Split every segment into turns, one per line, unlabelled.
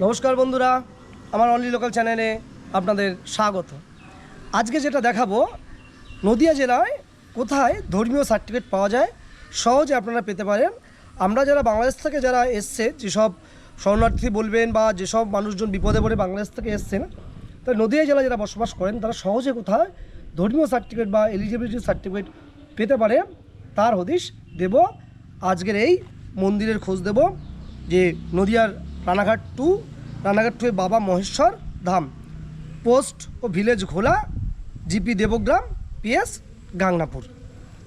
নমস্কার বন্ধুরা, আমার অনলি লোকাল চ্যানেলে আপনাদের স্বাগত। আজকে যেটা দেখাবো, নদিয়া জেলায় কোথায় ধর্মীয় সার্টিফিকেট পাওয়া যায়, সহজে আপনারা পেতে পারেন। আমরা যারা বাংলাদেশ থেকে যারা এসছে, যেসব শরণার্থী বলবেন বা যেসব মানুষজন বিপদে পড়ে বাংলাদেশ থেকে এসছেন তাই নদিয়া জেলায় যারা বসবাস করেন, তারা সহজে কোথায় ধর্মীয় সার্টিফিকেট বা এলিজিবিলিটি সার্টিফিকেট পেতে পারে, তার হদিশ দেব। আজকের এই মন্দিরের খোঁজ দেব, যে নদিয়ার Ranaghat two Ranaghat two Baba Maheshwar Dham. Post ও village Ghola, GP Debgram, PS Gangnapur.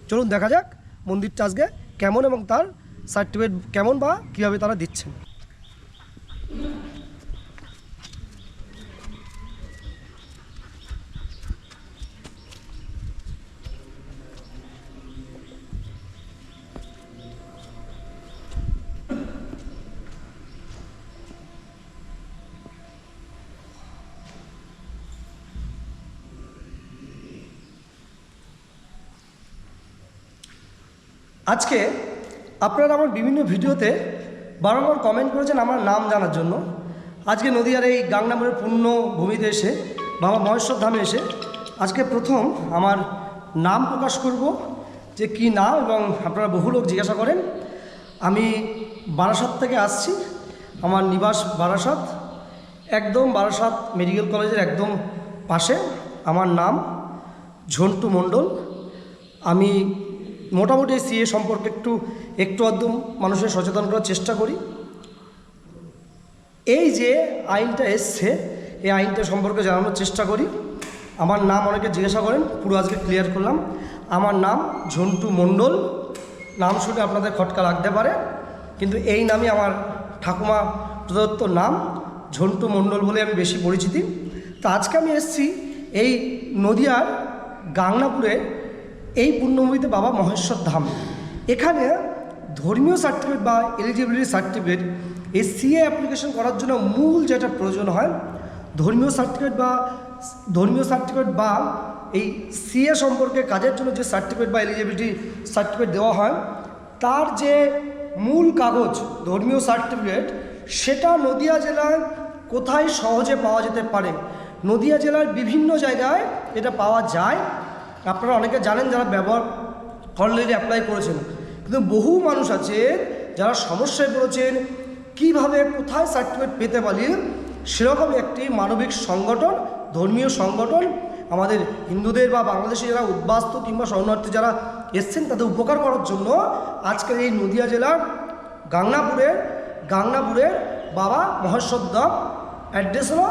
চলুন দেখা যাক মন্দিরটা আজকে কেমন এবং তার সার্টিফিকেট কেমন বা কীভাবে তারা দিচ্ছেন। আজকে আপনারা আমার বিভিন্ন ভিডিওতে বারংবার কমেন্ট করেছেন আমার নাম জানার জন্য। আজকে নদীয়ার এই গাংনামুরের পূর্ণ ভূমিতে এসে বাবা মহেশ্বর ধামে এসে আজকে প্রথম আমার নাম প্রকাশ করব যে কি নাম এবং আপনারা বহু লোক জিজ্ঞাসা করেন। আমি বারাসাত থেকে আসছি, আমার নিবাস বারাসাত, একদম বারাসাত মেডিকেল কলেজের একদম পাশে। আমার নাম ঝন্টু মণ্ডল। আমি মোটামুটি সিএ সম্পর্কে একটু একটু আধটু মানুষের সচেতন করার চেষ্টা করি। এই যে আইনটা এসছে, এই আইনটা সম্পর্কে জানানোর চেষ্টা করি। আমার নাম অনেকে জিজ্ঞাসা করেন, পুরো আজকে ক্লিয়ার করলাম। আমার নাম ঝন্টু মণ্ডল। নাম শুনে আপনাদের খটকা লাগতে পারে, কিন্তু এই নামই আমার ঠাকুমা প্রদত্ত নাম, ঝন্টু মণ্ডল বলে আমি বেশি পরিচিতি। তো আজকে আমি এসেছি এই নদিয়ার গাংনাপুরে এই পুণ্যভূমিতে বাবা মহেশ্বর ধাম। এখানে ধর্মীয় সার্টিফিকেট বা এলিজিবিলিটি সার্টিফিকেট এই সিএ অ্যাপ্লিকেশন করার জন্য মূল যেটা প্রয়োজন হয়, ধর্মীয় সার্টিফিকেট বা ধর্মীয় সার্টিফিকেট বা এই সিএ সম্পর্কে কাজের জন্য যে সার্টিফিকেট বা এলিজিবিলিটি সার্টিফিকেট দেওয়া হয়, তার যে মূল কাগজ ধর্মীয় সার্টিফিকেট সেটা নদিয়া জেলায় কোথায় সহজে পাওয়া যেতে পারে? নদিয়া জেলার বিভিন্ন জায়গায় এটা পাওয়া যায়। আপনারা অনেকে জানেন যারা ব্যবহার অলরেডি অ্যাপ্লাই করেছেন। কিন্তু বহু মানুষ আছে যারা সমস্যায় পড়েছেন, কীভাবে, কোথায় সার্টিফিকেট পেতে পারি, সেরকম একটি মানবিক সংগঠন, ধর্মীয় সংগঠন, আমাদের হিন্দুদের বা বাংলাদেশে যারা উদ্বাস্তু কিংবা শরণার্থী যারা এসছেন তাদের উপকার করার জন্য আজকের এই নদিয়া জেলার গাংনাপুরের গাংনাপুরের বাবা মহেশ্বরধাম অ্যাড্রেস হলো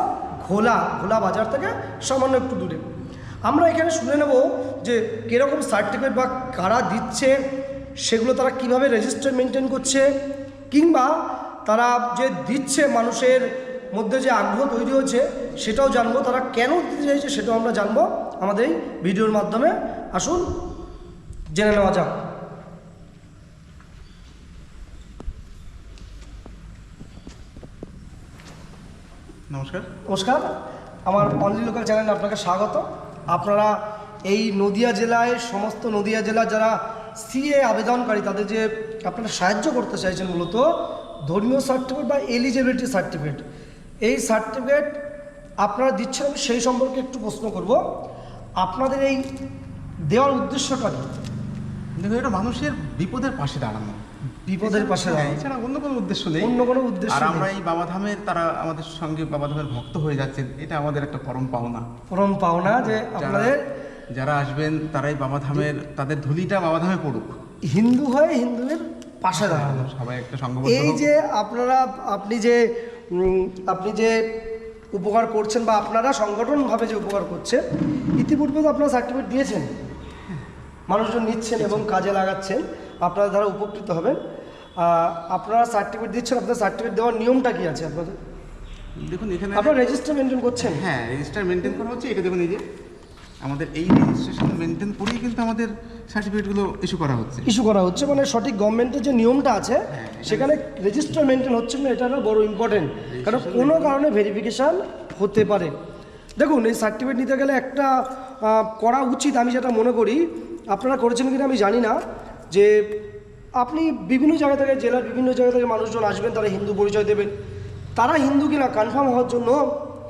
ঘোলা ঘোলা বাজার থেকে সামান্য একটু দূরে। আমরা এখানে শুনে নেব যে কীরকম সার্টিফিকেট বা কারা দিচ্ছে সেগুলো তারা কীভাবে রেজিস্টার মেনটেন করছে কিংবা তারা যে দিচ্ছে মানুষের মধ্যে যে আগ্রহ তৈরি হয়েছে সেটাও জানব তারা কেন দিতে চাইছে সেটাও আমরা জানব। আমাদের এই ভিডিওর মাধ্যমে আসুন জেনে নেওয়া যাক।
নমস্কার।
নমস্কার আমার অনলি লোকাল চ্যানেলে আপনাকে স্বাগত। আপনারা এই নদিয়া জেলায়, সমস্ত নদিয়া জেলা যারা সিএ আবেদনকারী, তাদের যে আপনারা সাহায্য করতে চাইছেন মূলত, ধর্মীয় সার্টিফিকেট বা এলিজিবিলিটি সার্টিফিকেট এই সার্টিফিকেট আপনারা দিচ্ছেন, আমি সেই সম্পর্কে একটু প্রশ্ন করব। আপনাদের এই দেওয়ার উদ্দেশ্যটা কি?
দেখুন, এটা মানুষের বিপদের পাশে দাঁড়ানো।
বিপদের পাশে
হ্যাঁ, এছাড়া অন্য কোনো উদ্দেশ্য নেই।
অন্য কোনো উদ্দেশ্য
আর আমরা এই বাবাধামের তারা আমাদের সঙ্গে বাবাধামের ভক্ত হয়ে যাচ্ছেন এটা আমাদের একটা পরম পাওনা।
পরম পাওনা যে আপনাদের
যারা আসবেন তারাই বাবাধামের তাদের ধুলিটা বাবাধামে পড়ুক।
হিন্দু হয়ে হিন্দুদের পাশে দাঁড়ানো।
সবাই একটা সংঘবদ্ধ
এই যে আপনারা আপনি যে আপনি যে উপকার করছেন বা আপনারা সংগঠনভাবে যে উপকার করছেন ইতিপূর্বে তো আপনারা সার্টিফিকেট দিয়েছেন। মানুষজন নিচ্ছেন এবং কাজে লাগাচ্ছেন। আপনারা দ্বারা উপকৃত হবেন। আপনারা সার্টিফিকেট দিচ্ছেন আপনার সার্টিফিকেট দেওয়ার নিয়মটা কি আছে আপনাদের?
দেখুন এখানে
আপনারা রেজিস্টার মেনটেন করছেন?
হ্যাঁ রেজিস্টার মেনটেন করা হচ্ছে। এটা দেখুন এই যে আমাদের এই রেজিস্ট্রেশন মেনটেন করেই কিন্তু আমাদের সার্টিফিকেটগুলো ইস্যু করা হচ্ছে।
ইস্যু করা হচ্ছে মানে সঠিক গভর্নমেন্টের যে নিয়মটা আছে
হ্যাঁ,
সেখানে রেজিস্টার মেনটেন হচ্ছে না এটা বড় ইম্পর্টেন্ট কারণ কোনো কারণে ভেরিফিকেশান হতে পারে। দেখুন এই সার্টিফিকেট নিতে গেলে একটা করা উচিত আমি যেটা মনে করি আপনারা করেছেন কিনা আমি জানি না যে আপনি বিভিন্ন জায়গা থেকে জেলার বিভিন্ন জায়গা থেকে মানুষজন আসবেন তারা হিন্দু পরিচয় দেবেন। তারা হিন্দু কিনা কনফার্ম হওয়ার জন্য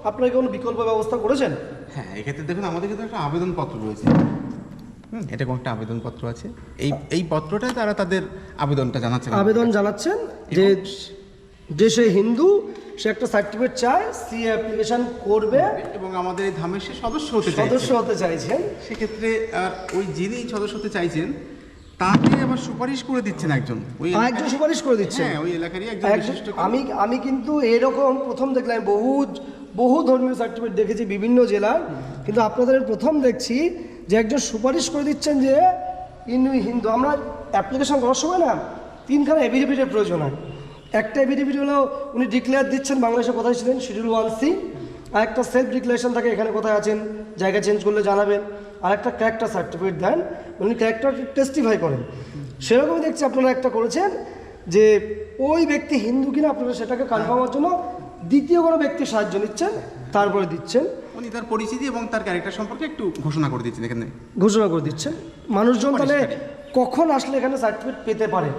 আপনারা কোনো বিকল্প ব্যবস্থা করেছেন?
হ্যাঁ এক্ষেত্রে দেখুন আমাদের কিন্তু একটা আবেদনপত্র রয়েছে। হুম, এটা কোনো একটা আবেদনপত্র আছে। এই এই পত্রটায় তারা তাদের আবেদনটা জানাচ্ছে
আবেদন জানাচ্ছেন যে যে সে হিন্দু সে একটা সার্টিফিকেট চায় সি অ্যাপ্লিকেশন করবে।
এবং আমাদের এই ধামের সে সদস্য হতে
সদস্য হতে চাইছেন।
সেক্ষেত্রে ওই যিনি সদস্য হতে চাইছেন তাকে আবার সুপারিশ করে দিচ্ছেন একজন। ওই
একজন সুপারিশ করে দিচ্ছেন।
হ্যাঁ ওই এলাকারই একজন
একজন-
বিশিষ্ট
আমি আমি কিন্তু এরকম প্রথম দেখলাম বহু বহু ধর্মীয় সার্টিফিকেট দেখেছি বিভিন্ন জেলার। কিন্তু আপনাদের প্রথম দেখছি যে একজন সুপারিশ করে দিচ্ছেন যে ইনু হিন্দু। আমরা অ্যাপ্লিকেশন করার সময় না তিনখানা এভিডেভিটের প্রয়োজন হয়। একটা এভিডেভিট হলো উনি ডিক্লেয়ার দিচ্ছেন বাংলাদেশে কোথায় ছিলেন শিডিউল ওয়ান সি আর একটা সেলফ ডিক্লারেশন থাকে এখানে কোথায় আছেন জায়গা চেঞ্জ করলে জানাবেন। আর একটা ক্যারেক্টার সার্টিফিকেট দেন উনি ক্যারেক্টার টেস্টিফাই করেন। সেরকমই দেখছি আপনারা একটা করেছেন যে ওই ব্যক্তি হিন্দু কিনা আপনারা সেটাকে কনফার্ম হওয়ার জন্য দ্বিতীয় কোনো ব্যক্তির সাহায্য নিচ্ছেন তারপরে দিচ্ছেন।
উনি তার পরিচিতি এবং তার ক্যারেক্টার সম্পর্কে একটু ঘোষণা করে দিচ্ছেন এখানে।
ঘোষণা করে দিচ্ছেন। মানুষজন তাহলে কখন আসলে এখানে সার্টিফিকেট পেতে পারে?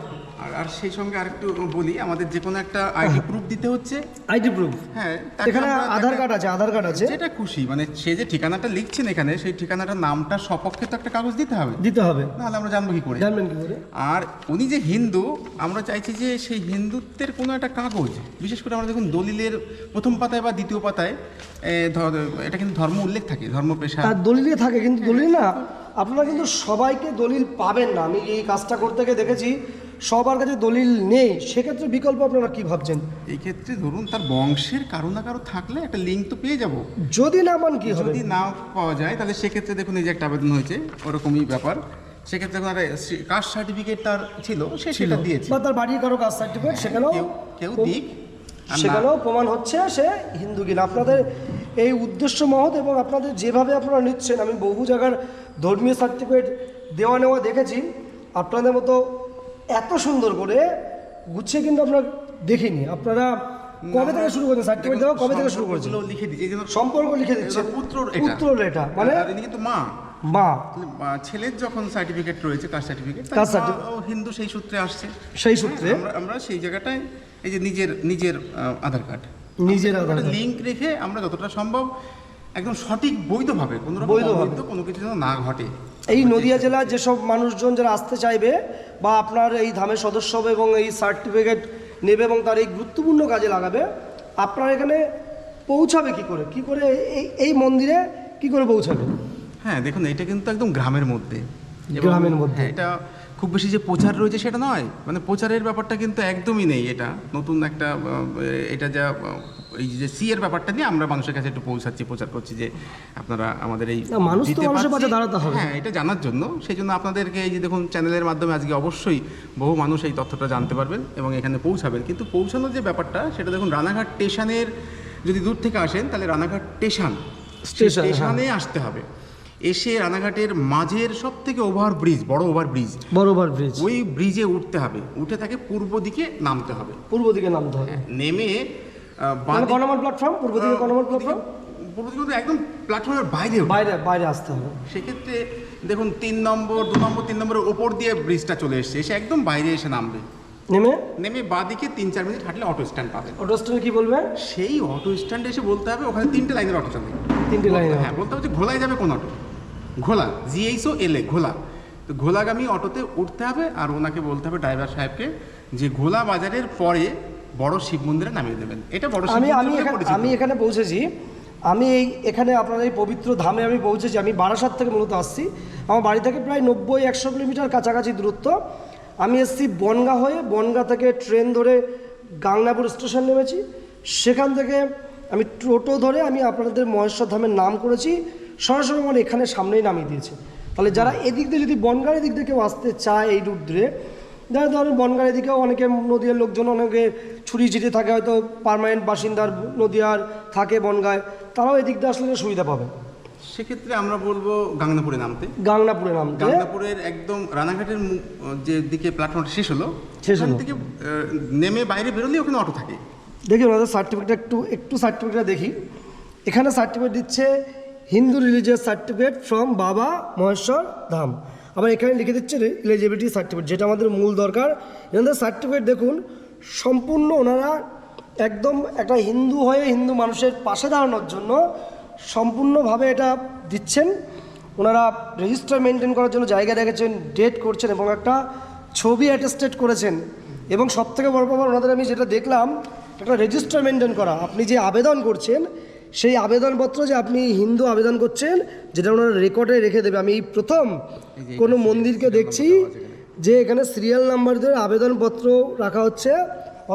আর আর সেই সঙ্গে আরেকটু বলি আমাদের যে কোনো একটা আইডি প্রুফ দিতে হচ্ছে।
আইডি প্রুফ
হ্যাঁ
এখানে আধার কার্ড আছে আধার কার্ড আছে।
যেটা খুশি মানে সে যে ঠিকানাটা লিখছেন এখানে সেই ঠিকানাটার নামটা সপক্ষে তো একটা কাগজ দিতে হবে।
দিতে হবে।
নাহলে আমরা জানব কি করে।
জানবেন কি করে।
আর উনি যে হিন্দু আমরা চাইছি যে সেই হিন্দুত্বের কোনো একটা কাগজ বিশেষ করে আমরা দেখুন দলিলের প্রথম পাতায় বা দ্বিতীয় পাতায় এটা কিন্তু ধর্ম উল্লেখ থাকে ধর্ম পেশা।
দলিলে থাকে কিন্তু দলিল না আপনারা কিন্তু সবাইকে দলিল পাবেন না। আমি এই কাজটা করতে গিয়ে দেখেছি সবার কাছে দলিল নেই সেক্ষেত্রে বিকল্প আপনারা কি ভাবছেন?
এই ক্ষেত্রে ধরুন তার বংশের কারও না কারও থাকলে একটা লিঙ্ক তো পেয়ে যাব।
যদি না পান কি হবে?
যদি না পাওয়া যায় তাহলে সেক্ষেত্রে দেখুন এই যে একটা আবেদন হয়েছে ওরকমই ব্যাপার। সেক্ষেত্রে দেখুন কাস্ট সার্টিফিকেট তার ছিল সে সেটা দিয়েছে।
বা তার বাড়ির কারও কাজ সার্টিফিকেট সেখানেও
কেউ কেউ দিক
সেখানেও প্রমাণ হচ্ছে সে হিন্দু কিনা। আপনাদের এই উদ্দেশ্য মহৎ এবং আপনাদের যেভাবে আপনারা নিচ্ছেন আমি বহু জায়গার ধর্মীয় সার্টিফিকেট দেওয়া নেওয়া দেখেছি। আপনাদের মতো এত সুন্দর করে গুছিয়ে কিন্তু আপনারা দেখিনি। আপনারা কবে থেকে শুরু করেছেন? সার্টিফিকেট দেওয়া কবে থেকে শুরু করেছেন?
লিখে জন্য
সম্পর্ক লিখে দিচ্ছে
পুত্র
পুত্র এটা। মানে
কিন্তু মা।
মা।
ছেলের যখন সার্টিফিকেট রয়েছে কাস্ট সার্টিফিকেট। হিন্দু সেই সূত্রে আসছে।
সেই সূত্রে?
আমরা আমরা সেই জায়গাটায় এই যে নিজের নিজের আধার কার্ড।
নিজের আধার কার্ড।
লিঙ্ক রেখে আমরা যতটা সম্ভব একদম সঠিক বৈধভাবে কোনো। অবৈধ কোনো কিছু যেন না ঘটে।
এই নদিয়া জেলার যেসব মানুষজন যারা আসতে চাইবে বা আপনার এই ধামের সদস্য হবে এবং এই সার্টিফিকেট নেবে এবং তার এই গুরুত্বপূর্ণ কাজে লাগাবে আপনার এখানে পৌঁছাবে কি করে? কি করে এই এই মন্দিরে কি করে পৌঁছাবে?
হ্যাঁ দেখুন এটা কিন্তু একদম গ্রামের মধ্যে।
গ্রামের মধ্যে।
হ্যাঁ, এটা খুব বেশি যে প্রচার রয়েছে সেটা নয় মানে প্রচারের ব্যাপারটা কিন্তু একদমই নেই এটা। নতুন একটা এটা যা এই যে সি এর ব্যাপারটা নিয়ে আমরা মানুষের কাছে একটু পৌঁছাচ্ছি প্রচার করছি যে আপনারা আমাদের এই
মানুষ তো মানুষের পাশে দাঁড়াতে হবে।
হ্যাঁ এটা জানার জন্য। সেই জন্য আপনাদেরকে এই যে দেখুন চ্যানেলের মাধ্যমে আজকে অবশ্যই বহু মানুষ এই তথ্যটা জানতে পারবেন এবং এখানে পৌঁছাবেন। কিন্তু পৌঁছানোর যে ব্যাপারটা সেটা দেখুন রানাঘাট স্টেশনের যদি দূর থেকে আসেন তাহলে রানাঘাট স্টেশন
স্টেশন, হ্যাঁ।
স্টেশনে আসতে হবে। এসে রানাঘাটের মাঝের সব থেকে ওভার ব্রিজ বড় ওভার ব্রিজ
বড়োবার ব্রিজ
ওই ব্রিজে উঠতে হবে। উঠে তাকে পূর্ব দিকে নামতে হবে।
পূর্ব দিকে নামতে হবে।
নেমে
মানে ক নম্বর প্ল্যাটফর্ম পূর্ব দিকে ক নম্বর প্ল্যাটফর্ম
পূর্ব দিকে একদম প্ল্যাটফর্মের বাইরে
বাইরে বাইরে আসতে হবে।
সেক্ষেত্রে দেখুন তিন নম্বর দু নম্বর তিন নম্বরের ওপর দিয়ে ব্রিজটা চলে এসছে। এসে একদম বাইরে এসে নামবে।
নেমে?
নেমে বাঁ দিকে তিন চার মিনিট হাঁটলে অটো স্ট্যান্ড পাবেন
অটো স্ট্যান্ডে কি বলবে?
সেই অটো স্ট্যান্ডে এসে বলতে হবে ওখানে তিনটে লাইনের অটো চলে।
তিনটে লাইন
হ্যাঁ বলতে হবে যে ঘোলায় যাবে কোন অটো ঘোলা জিএইচও এলে ঘোলা। তো ঘোলাগামী অটোতে উঠতে হবে আর ওনাকে বলতে হবে ড্রাইভার সাহেবকে যে ঘোলা বাজারের পরে বড় শিব মন্দিরে নামিয়ে দেবেন। এটা বড়
আমি আমি আমি এখানে পৌঁছেছি। আমি এই এখানে আপনার এই পবিত্র ধামে আমি পৌঁছেছি। আমি বারাসাত থেকে মূলত আসছি। আমার বাড়ি থেকে প্রায় নব্বই একশো কিলোমিটার কাছাকাছি দূরত্ব। আমি এসছি বনগা হয়ে। বনগা থেকে ট্রেন ধরে গাংনাপুর স্টেশন নেমেছি। সেখান থেকে আমি টোটো ধরে আমি আপনাদের মহেশ্বর ধামের নাম করেছি। সরাসরি আমার এখানে সামনেই নামিয়ে দিয়েছে। তাহলে যারা এদিক দিয়ে যদি বনগাঁর এদিক দিয়ে কেউ আসতে চায় এই রুট ধরে যারা ধরেন বনগাঁর এদিকেও অনেকে নদীয়ার লোকজন অনেকে ছুরি ছিটে থাকে হয়তো পার্মানেন্ট বাসিন্দার নদীয়ার থাকে বনগায় তারাও এদিক দিয়ে আসলে সুবিধা পাবে।
সেক্ষেত্রে আমরা বলব গাংনাপুরে নামতে।
গাংনাপুরে নামতে।
গাংনাপুরের একদম রানাঘাটের যে দিকে প্ল্যাটফর্মটা শেষ হলো
শেষ হলো।
থেকে নেমে বাইরে বেরোলেই ওখানে অটো থাকে।
দেখি ওনাদের সার্টিফিকেট একটু একটু সার্টিফিকেটটা দেখি। এখানে সার্টিফিকেট দিচ্ছে হিন্দু রিলিজিয়াস সার্টিফিকেট ফ্রম বাবা মহেশ্বর ধাম আবার এখানে লিখে দিচ্ছে এলিজিবিলিটি সার্টিফিকেট যেটা আমাদের মূল দরকার। এনাদের সার্টিফিকেট দেখুন, সম্পূর্ণ ওনারা একদম একটা হিন্দু হয়ে হিন্দু মানুষের পাশে দাঁড়ানোর জন্য সম্পূর্ণভাবে এটা দিচ্ছেন। ওনারা রেজিস্টার মেনটেন করার জন্য জায়গা রেখেছেন ডেট করছেন এবং একটা ছবি অ্যাটেস্টেড করেছেন। এবং সবথেকে বড় ব্যাপার, ওনাদের আমি যেটা দেখলাম, একটা রেজিস্টার মেনটেন করা। আপনি যে আবেদন করছেন সেই আবেদনপত্র যে আপনি হিন্দু আবেদন করছেন যেটা ওনারা রেকর্ডে রেখে দেবে। আমি এই প্রথম কোনো মন্দিরকে দেখছি যে এখানে সিরিয়াল নাম্বার দিয়ে আবেদনপত্র রাখা হচ্ছে।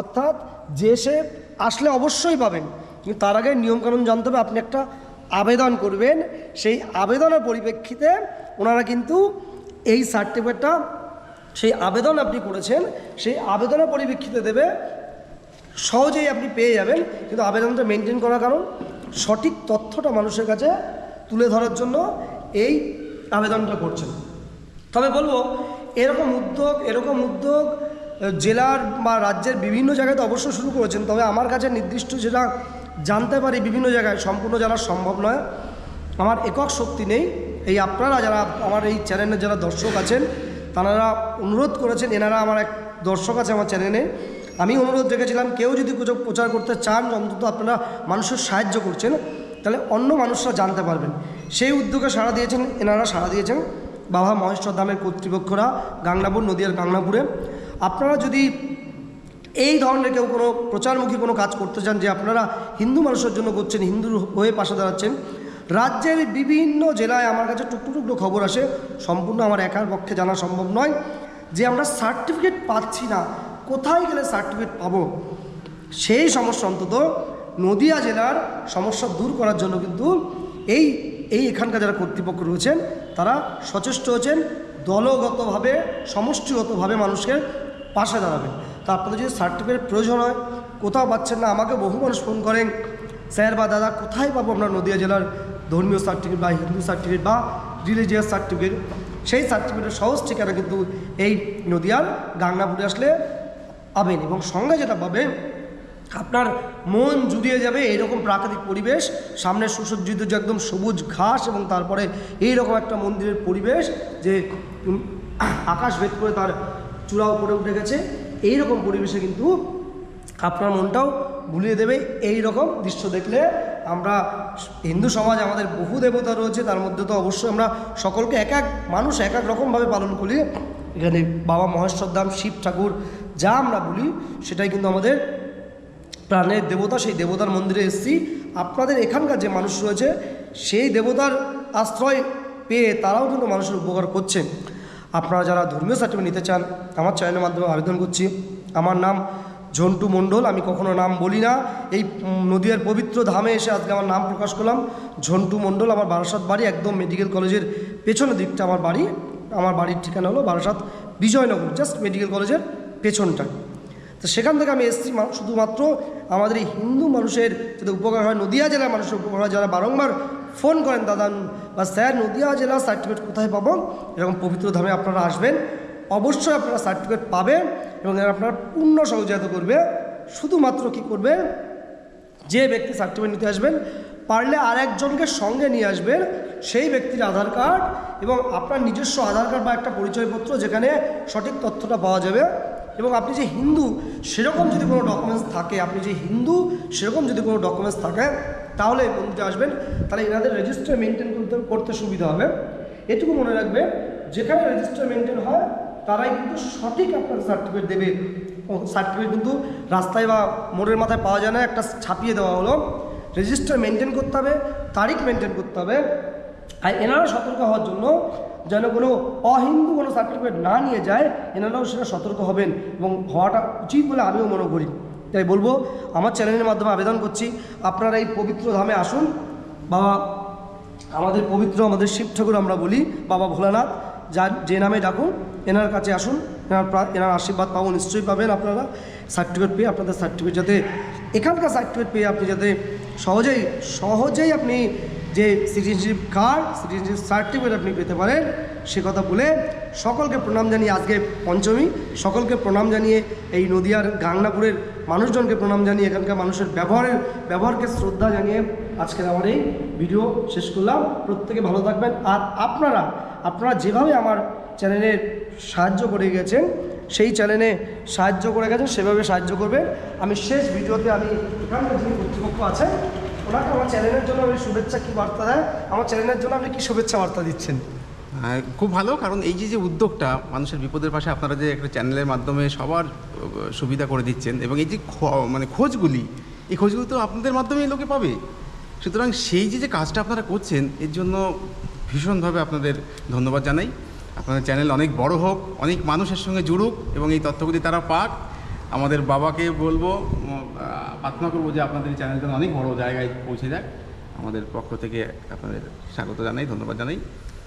অর্থাৎ যে সে আসলে অবশ্যই পাবেন। কিন্তু তার আগে নিয়মকানুন জানতে হবে আপনি একটা আবেদন করবেন। সেই আবেদনের পরিপ্রেক্ষিতে ওনারা কিন্তু এই সার্টিফিকেটটা সেই আবেদন আপনি করেছেন সেই আবেদনের পরিপ্রেক্ষিতে দেবে। সহজেই আপনি পেয়ে যাবেন। কিন্তু আবেদনটা মেনটেন করার কারণ সঠিক তথ্যটা মানুষের কাছে তুলে ধরার জন্য এই আবেদনটা করছেন। তবে বলব, এরকম উদ্যোগ এরকম উদ্যোগ জেলার বা রাজ্যের বিভিন্ন জায়গায় তো অবশ্যই শুরু করেছেন, তবে আমার কাছে নির্দিষ্ট যেটা জানতে পারি বিভিন্ন জায়গায়, সম্পূর্ণ জানা সম্ভব নয়। আমার একক শক্তি নেই। এই আপনারা যারা আমার এই চ্যানেলের যারা দর্শক আছেন, তারা অনুরোধ করেছেন, এনারা আমার এক দর্শক আছে আমার চ্যানেলে আমি অনুরোধ রেখেছিলাম, কেউ যদি কিছু প্রচার করতে চান, অন্তত আপনারা মানুষের সাহায্য করছেন, তাহলে অন্য মানুষরা জানতে পারবেন। সেই উদ্যোগে সাড়া দিয়েছেন, এনারা সাড়া দিয়েছেন বাবা মহেশ্বর ধামের কর্তৃপক্ষরা গাংনাপুর নদীয়ার গাংনাপুরে। আপনারা যদি এই ধরনের কেউ কোনো প্রচারমুখী কোনো কাজ করতে চান, যে আপনারা হিন্দু মানুষের জন্য করছেন, হিন্দু হয়ে পাশে দাঁড়াচ্ছেন, রাজ্যের বিভিন্ন জেলায় আমার কাছে টুকরো টুকরো খবর আসে। সম্পূর্ণ আমার একার পক্ষে জানা সম্ভব নয় যে আমরা সার্টিফিকেট পাচ্ছি না। কোথায় গেলে সার্টিফিকেট পাবো? সেই সমস্যা অন্তত নদিয়া জেলার সমস্যা দূর করার জন্য কিন্তু এই এই এখানকার যারা কর্তৃপক্ষ রয়েছেন, তারা সচেষ্ট হচ্ছেন দলগতভাবে, সমষ্টিগতভাবে মানুষকে পাশে দাঁড়াবেন। তা আপনাদের যদি সার্টিফিকেট প্রয়োজন হয়, কোথাও পাচ্ছেন না, আমাকে বহু মানুষ ফোন করেন, স্যার বা দাদা, কোথায় পাবো আমরা নদিয়া জেলার ধর্মীয় সার্টিফিকেট বা হিন্দু সার্টিফিকেট বা রিলিজিয়াস সার্টিফিকেট সেই সার্টিফিকেটের সহজ ঠিকানা কিন্তু এই নদিয়ার গাংনাপুরে আসলে পাবেন এবং সঙ্গে যেটা পাবেন, আপনার মন জুড়িয়ে যাবে এইরকম প্রাকৃতিক পরিবেশ। সামনে সুসজ্জিত যে একদম সবুজ ঘাস এবং তারপরে এইরকম একটা মন্দিরের পরিবেশ যে আকাশ ভেদ করে তার চূড়া উপরে উঠে গেছে। এইরকম পরিবেশে কিন্তু আপনার মনটাও ভুলিয়ে দেবে। এই রকম দৃশ্য দেখলে আমরা হিন্দু সমাজ আমাদের বহু দেবতা রয়েছে, তার মধ্যে তো অবশ্যই আমরা সকলকে এক এক মানুষ এক এক রকমভাবে পালন করি। এখানে বাবা মহেশ্বর ধাম, শিব ঠাকুর যা আমরা বলি, সেটাই কিন্তু আমাদের প্রাণের দেবতা, সেই দেবতার মন্দিরে এসেছি। আপনাদের এখানকার যে মানুষ রয়েছে, সেই দেবতার আশ্রয় পেয়ে তারাও কিন্তু মানুষের উপকার করছেন আপনারা যারা ধর্মীয় সার্টিফিকেট নিতে চান, আমার চ্যানেলের মাধ্যমে আবেদন করছি। আমার নাম ঝন্টু মণ্ডল, আমি কখনো নাম বলি না। এই নদীয়ার পবিত্র ধামে এসে আজকে আমার নাম প্রকাশ করলাম। ঝন্টু মণ্ডল, আমার বারাসাত বাড়ি, একদম মেডিকেল কলেজের পেছনের দিকটা আমার বাড়ি। আমার বাড়ির ঠিকানা হলো বারাসাত বিজয়নগর জাস্ট মেডিকেল কলেজের পেছনটায় তো সেখান থেকে আমি এসেছি শুধুমাত্র আমাদের এই হিন্দু মানুষের যাতে উপকার হয়। নদিয়া জেলার মানুষের উপকার হয়। যারা বারংবার ফোন করেন দাদা বা স্যার, নদিয়া জেলার সার্টিফিকেট কোথায় পাবো? এরকম পবিত্র ধামে আপনারা আসবেন। অবশ্যই আপনারা সার্টিফিকেট পাবেন এবং আপনার পূর্ণ সহযোগিতা করবে। শুধুমাত্র কি করবে? যে ব্যক্তি সার্টিফিকেট নিতে আসবেন, পারলে আরেকজনকে সঙ্গে নিয়ে আসবেন। সেই ব্যক্তির আধার কার্ড এবং আপনার নিজস্ব আধার কার্ড বা একটা পরিচয়পত্র যেখানে সঠিক তথ্যটা পাওয়া যাবে। এবং আপনি যে হিন্দু, সেরকম যদি কোনো ডকুমেন্টস থাকে, আপনি যে হিন্দু, সেরকম যদি কোনো ডকুমেন্টস থাকে, তাহলে এই আসবেন। তাহলে এনাদের রেজিস্টার মেনটেন করতে করতে সুবিধা হবে। এটুকু মনে রাখবে, যেখানে রেজিস্টার মেনটেন হয়, তারাই কিন্তু সঠিক আপনার সার্টিফিকেট দেবে। সার্টিফিকেট কিন্তু রাস্তায় বা মোড়ের মাথায় পাওয়া যায় না, একটা ছাপিয়ে দেওয়া হলো। রেজিস্টার মেনটেন করতে হবে, তারিখ মেনটেন করতে হবে। আর এনারা সতর্ক হওয়ার জন্য যেন কোনো অহিন্দু কোনো সার্টিফিকেট না নিয়ে যায়, এনারাও সেটা সতর্ক হবেন এবং হওয়াটা উচিত বলে আমিও মনে করি। তাই বলব, আমার চ্যানেলের মাধ্যমে আবেদন করছি, আপনারা এই পবিত্র ধামে আসুন। বাবা, আমাদের পবিত্র আমাদের শিব ঠাকুর আমরা বলি, বাবা ভোলানাথ যা যে নামে ডাকুন, এনার কাছে আসুন, এনার এনার আশীর্বাদ পাবো, নিশ্চয়ই পাবেন আপনারা। সার্টিফিকেট পেয়ে আপনাদের সার্টিফিকেট যাতে, এখানকার সার্টিফিকেট পেয়ে আপনি যাতে সহজেই সহজেই আপনি যে সিটিজেনশিপ কার্ড সিটিজেনশিপ সার্টিফিকেট আপনি পেতে পারেন, সে কথা বলে সকলকে প্রণাম জানিয়ে আজকে পঞ্চমী, সকলকে প্রণাম জানিয়ে এই নদিয়ার গাংনাপুরের মানুষজনকে প্রণাম জানিয়ে এখানকার মানুষের ব্যবহারের, ব্যবহারকে শ্রদ্ধা জানিয়ে আজকের আমার এই ভিডিও শেষ করলাম। প্রত্যেকে ভালো থাকবেন। আর আপনারা আপনারা যেভাবে আমার চ্যানেলের সাহায্য করে গেছেন, সেই চ্যানেলে সাহায্য করে গেছেন, সেভাবে সাহায্য করবেন। আমি শেষ ভিডিওতে আমি এখানকার যিনি কর্তৃপক্ষ আছেন ওনাকে আমার চ্যানেলের জন্য আমি শুভেচ্ছা কী বার্তা দেয়? আমার চ্যানেলের জন্য আপনি কী শুভেচ্ছা বার্তা দিচ্ছেন?
খুব ভালো, কারণ এই যে যে উদ্যোগটা মানুষের বিপদের পাশে আপনারা যে একটা চ্যানেলের মাধ্যমে সবার সুবিধা করে দিচ্ছেন এবং এই যে মানে খোঁজগুলি, এই খোঁজগুলি তো আপনাদের মাধ্যমেই লোকে পাবে। সুতরাং সেই যে যে কাজটা আপনারা করছেন, এর জন্য ভীষণভাবে আপনাদের ধন্যবাদ জানাই। আপনাদের চ্যানেল অনেক বড় হোক, অনেক মানুষের সঙ্গে জুড়ুক এবং এই তথ্যগুলি তারা পাক। আমাদের বাবাকে বলব প্রার্থনা করব যে আপনাদের এই চ্যানেলটা অনেক বড় জায়গায় পৌঁছে যায় আমাদের পক্ষ থেকে আপনাদের স্বাগত জানাই, ধন্যবাদ জানাই।